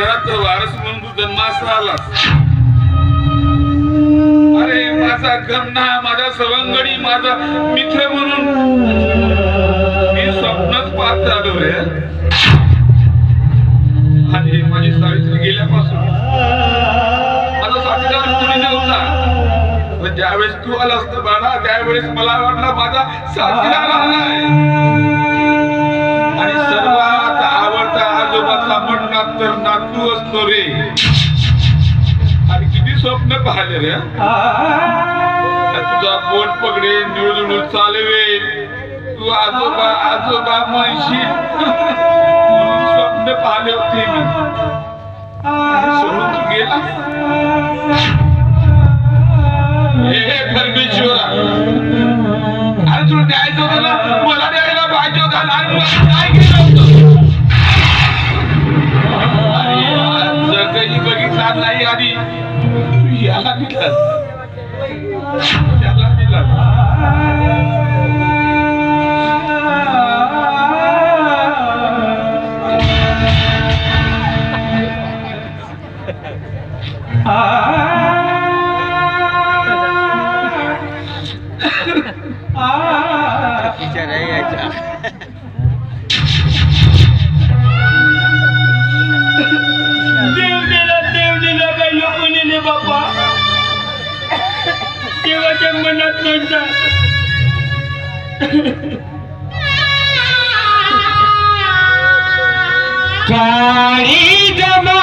घरात वारस म्हणून तू जन्मास आलास अरे माझा गमना माझा सवंगडी माझा मित्र म्हणून मी स्वप्नच पाहत झालो रे. आणि माझी सावित्री गेल्यापासून माझा साक्षात कुणी नव्हता. ज्यावेळेस तू आलास ना बाळा त्यावेळेस मला वाटलं माझा साथीदार आलाय आजोबाचा म्हणणार तर नातू असतो रे. आणि किती स्वप्न पाहिले रे तुझा बोट पकडे निळजुळ चालवे. तू आजोबा आजोबा म्हणशील स्वप्न पाहिले होते मी. सोडून तू गेला? हे परमेश्वरा. अरे तुला द्यायचं होतं ना? मला द्यायला पाहिजे होता आणि मला काय बघितला नाही आणि तू याला दिलास त्याला दिलास बिचारा यायचा देव लोक नेले बाप्पा देवाच्या मनात म्हणतात काळी जमा